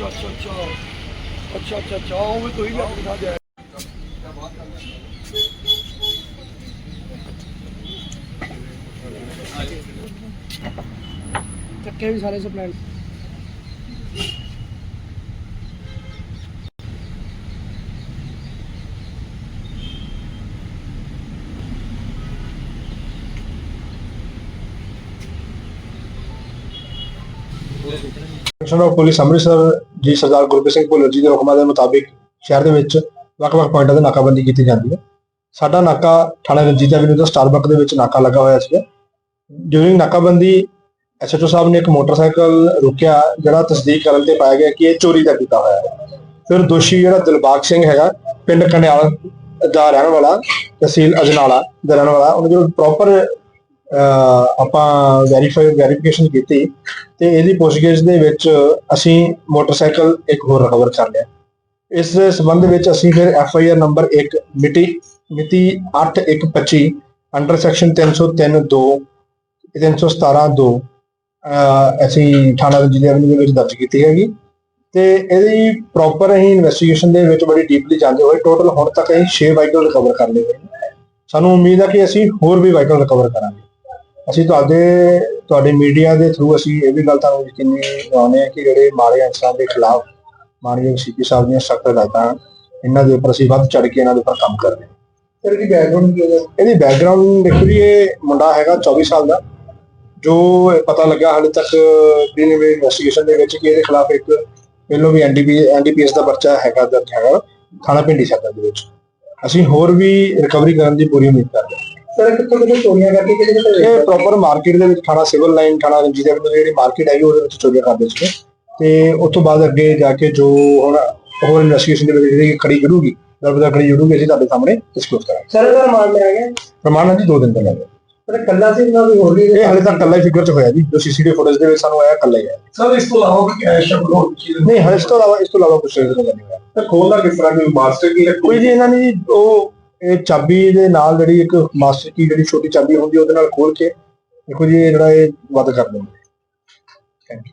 अच्छा अच्छा अच्छा अच्छा अच्छा अच्छा हाँ मैं तो ही भी आपके साथ जाए चक्के भी सारे से plan commissioner of police Amritsar ji Sardar Gurpreet Singh Bhullar ਜੀ ਦੇ ਹੁਕਮਾਂ ਦੇ ਮੁਤਾਬਿਕ ਸ਼ਹਿਰ ਦੇ ਵਿੱਚ ਵੱਖ-ਵੱਖ ਪੁਆਇੰਟਾਂ ਤੇ ਨਾਕਾਬੰਦੀ ਕੀਤੀ ਜਾਂਦੀ ਹੈ। ਸਾਡਾ ਨਾਕਾ ਥਾਣਾ ਰਣਜੀਤ ਐਵਨਿਊ ਦਾ ਸਟਾਰਬਕ ਦੇ ਵਿੱਚ ਨਾਕਾ ਲੱਗਾ ਹੋਇਆ ਸੀ ਡਿਊਰਿੰਗ ਨਾਕਾਬੰਦੀ ਐਸਐਚਓ ਸਾਹਿਬ ਨੇ ਇੱਕ ਮੋਟਰਸਾਈਕਲ ਰੁਕਿਆ, ਜਿਹੜਾ ਤਸਦੀਕ ਕਰਨ ਤੇ ਪਾਇਆ ਗਿਆ ਕਿ ਇਹ ਚੋਰੀ ਦਾ ਕੀਤਾ ਹੋਇਆ ਹੈ। ਫਿਰ ਦੋਸ਼ੀ ਜਿਹੜਾ ਦਿਲਬਾਗ ਸਿੰਘ ਹੈਗਾ, ਪਿੰਡ ਕਨਿਆਲ ਦਾ ਰਹਿਣ ਵਾਲਾ, ਤਹਿਸੀਲ ਅਜਨਾਲਾ ਦਾ ਰਹਿਣ ਵਾਲਾ, ਉਹਨੂੰ ਜਦੋਂ ਪ੍ਰੋਪਰ ਆਪਾਂ ਵੈਰੀਫਾਈ ਵੈਰੀਫਿਕੇਸ਼ਨ ਕੀਤੀ ਤੇ ਇਹਦੀ ਪੁੱਛਗਿੱਛ ਦੇ ਵਿੱਚ ਅਸੀਂ ਮੋਟਰਸਾਈਕਲ ਇੱਕ ਹੋਰ ਰਿਕਵਰ ਕਰ ਲਿਆ। ਇਸ ਦੇ ਸੰਬੰਧ ਵਿੱਚ ਅਸੀਂ ਫਿਰ ਐਫ ਆਈ ਆਰ ਨੰਬਰ 1 ਮਿਤੀ ਮਿਤੀ 8125 ਅੰਡਰ ਸੈਕਸ਼ਨ 303 2 317 2 ਅਸੀਂ ਥਾਣਾ ਰਣਜੀਤ ਐਵਨਿਊ ਦੇ ਵਿੱਚ ਦਰਜ ਕੀਤੀ ਹੈਗੀ। ਤੇ ਇਹਦੀ ਪ੍ਰੋਪਰ ਅਸੀਂ ਇਨਵੈਸਟੀਗੇਸ਼ਨ ਦੇ ਵਿੱਚ ਬੜੀ ਡੀਪਲੀ ਜਾਂਦੇ ਹੋਏ ਟੋਟਲ ਹੁਣ ਤੱਕ ਅਸੀਂ 6 ਵਾਹੀਕਲ ਰਿਕਵਰ ਕਰ ਲਏ ਹੋਏ ਸਾਨੂੰ ਉਮੀਦ ਹੈ ਕਿ ਅਸੀਂ ਹੋਰ ਵੀ ਵਾਹੀਕਲ ਰਿਕਵਰ ਕਰਾਂਗੇ। ਅਸੀਂ ਤੁਹਾਡੇ ਤੁਹਾਡੇ ਮੀਡੀਆ ਦੇ ਥਰੂ ਅਸੀਂ ਇਹ ਵੀ ਗੱਲ ਤੁਹਾਨੂੰ ਯਕੀਨੀ ਦਿਵਾਉਂਦੇ ਹਾਂ ਕਿ ਜਿਹੜੇ ਮਾੜੇ ਅਨਸਰਾਂ ਦੇ ਖਿਲਾਫ ਮਾਨਯੋਗ ਸੀਪੀ ਸਾਹਿਬ ਦੀਆਂ ਸਖਤ ਹਦਾਇਤਾਂ ਇਹਨਾਂ ਦੇ ਉੱਪਰ ਅਸੀਂ ਵੱਧ ਚੜ ਕੇ ਇਹਨਾਂ ਦੇ ਉੱਪਰ ਕੰਮ ਕਰ ਰਹੇ ਹਾਂ। ਸਰ ਇਹਦੀ ਬੈਕਗ੍ਰਾਉਂਡ ਕੀ ਹੈ? ਇਹਦੀ ਬੈਕਗ੍ਰਾਉਂਡ ਦੇਖੋ ਜੀ ਇਹ ਮੁੰਡਾ ਹੈਗਾ 24 ਸਾਲ ਦਾ ਜੋ ਪਤਾ ਲੱਗਾ ਹਾਲੇ ਤੱਕ ਪ੍ਰੀਲਿਮਿਨਰੀ ਇਨਵੈਸਟੀਗੇਸ਼ਨ ਦੇ ਵਿੱਚ ਕਿ ਇਹਦੇ ਖਿਲਾਫ ਇੱਕ ਪਹਿਲੋਂ ਵੀ ਐਨਡੀਪੀ ਐਨਡੀਪੀਐਸ ਦਾ ਪਰਚਾ ਹੈਗਾ ਦਰਜ ਹੈਗਾ ਥਾਣਾ ਪਿੰਡੀ ਸਾਹਿਬ ਦੇ ਵਿੱਚ। ਅਸੀਂ ਹੋਰ ਵੀ ਰਿਕਵਰੀ ਕਰਨ ਦੀ ਪੂਰੀ ਉਮੀਦ ਕਰਦੇ ਹਾਂ। ਸਰ ਕਿੱਥੋਂ ਕਿੱਥੋਂ ਚੋਰੀਆਂ ਕਰਕੇ ਕਿਹਦੇ ਕਿਹਦੇ ਇਹ ਪ੍ਰੋਪਰ ਮਾਰਕੀਟ ਦੇ ਵਿੱਚ ਥਾਣਾ ਸਿਵਲ ਲਾਈਨ ਥਾਣਾ ਰਣਜੀਤ ਐਵਨਿਊ ਦੀ ਜਿਹੜੀ ਮਾਰਕੀਟ ਹੈਗੀ ਉਹਦੇ ਵਿੱਚ ਚੋਰੀਆਂ ਕਰਦੇ ਸੀਗੇ। ਤੇ ਉਸ ਤੋਂ ਬਾਅਦ ਅੱਗੇ ਜਾ ਕੇ ਜੋ ਹੁਣ ਹੋਰ ਇਨਵੈਸਟੀਗੇਸ਼ਨ ਦੇ ਵਿੱਚ ਜਿਹੜੀ ਖੜੀ ਜਰੂਗੀ ਦਰਬਦਾ ਖੜੀ ਜਰੂਗੀ ਅਸੀਂ ਤੁਹਾਡੇ ਸਾਹਮਣੇ ਡਿਸਕਲੋਜ਼ ਕਰਾਂਗੇ। ਸਰ ਇਹਦਾ ਮਾਨ ਲਿਆ ਗਿਆ? ਪ੍ਰਮਾਣ ਜੀ ਦੋ ਦਿਨ ਦਾ ਲੱਗਿਆ ਸਰ ਕੱਲਾ ਸੀ ਨਾ ਕੋਈ ਹੋਰ ਵੀ ਇਹ ਹਾਲੇ ਤੱਕ ਕੱਲਾ ਹੀ ਫਿਗਰ ਚ ਹੋਇਆ ਜੀ ਜੋ ਸੀਸੀਟੀਵੀ ਫੁਟੇਜ ਦੇ ਵਿੱਚ ਸਾਨੂੰ ਆਇਆ ਕੱਲਾ ਹੀ ਹੈ ਸਰ ਇਸ ਤੋਂ ਇਲਾਵਾ ਕੋਈ ਕੈਸ਼ ਹੋਰ ਚੀਜ਼? ਨਹੀਂ ਹਾਲੇ ਇਸ ਤੋਂ ਇਲਾਵਾ ਇਸ ਤੋਂ ਇਲਾਵਾ ਕੁਝ ਨਹੀਂ ਹੋਇਆ। ਤਾਂ ਖੋਲਦਾ ਕਿਸ ਤਰ੍ਹਾਂ ਕੋਈ ਮਾਸਟਰ ਕੀ ਕੋਈ ਜੀ ਇਹਨਾਂ ਨੇ ਜੀ ਉਹ ਇਹ ਚਾਬੀ ਦੇ ਨਾਲ ਜਿਹੜੀ ਇੱਕ ਮਾਸਟਰ ਕੀ ਜਿਹੜੀ ਛੋਟੀ ਚਾਬੀ ਹੁੰਦੀ ਉਹਦੇ ਨਾਲ ਖੋਲ ਕੇ ਦੇਖੋ ਜੀ ਇਹ ਜਿਹੜਾ ਇਹ ਵੱਧ ਕਰ ਦਿੰਦੇ ਥੈਂਕ ਯੂ